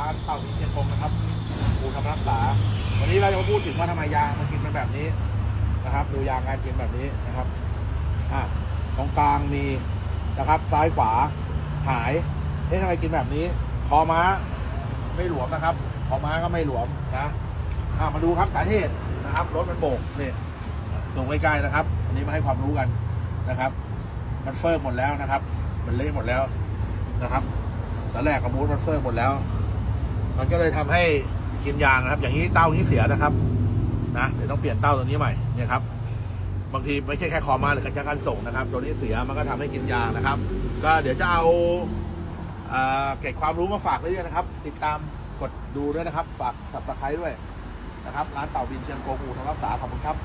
ร้านเต่าที่เชียงคงนะครับปูทำรักษา วันนี้เราจะมาพูดถึงว่าทำไมยางมันกินเป็นแบบนี้นะครับ ดูยางการกินแบบนี้นะครับอะตรงกลางมีนะครับซ้ายขวาหายเอ๊ะทำไมกินแบบนี้ คอม้าไม่หลวมนะครับ คอม้าก็ไม่หลวมนะอะมาดูครับสาเหตุนะครับรถมันโบกนี่ตรงใกล้ๆนะครับอันนี้มาให้ความรู้กันนะครับ มันเฟิร์มหมดแล้วนะครับ มันเละหมดแล้วนะครับตอนแรกกระมูดมันเฟิร์มหมดแล้ว มันก็เลยทำให้กินยางนะครับ อย่างนี้เต้านี้เสียนะครับ นะเดี๋ยวต้องเปลี่ยนเต้าตัวนี้ใหม่เนี่ยครับ บางทีไม่ใช่แค่คอมาหรือการการส่งนะครับ ตัวนี้เสียมันก็ทำให้กินยางนะครับ ก็เดี๋ยวจะเอาเก็บความรู้มาฝากเรื่อยๆนะครับ ติดตามกดดูด้วยนะครับ ฝากสับสไครด้วยนะครับ ร้านเต่าบินเชียงโกงูทำรักษาขอบคุณครับ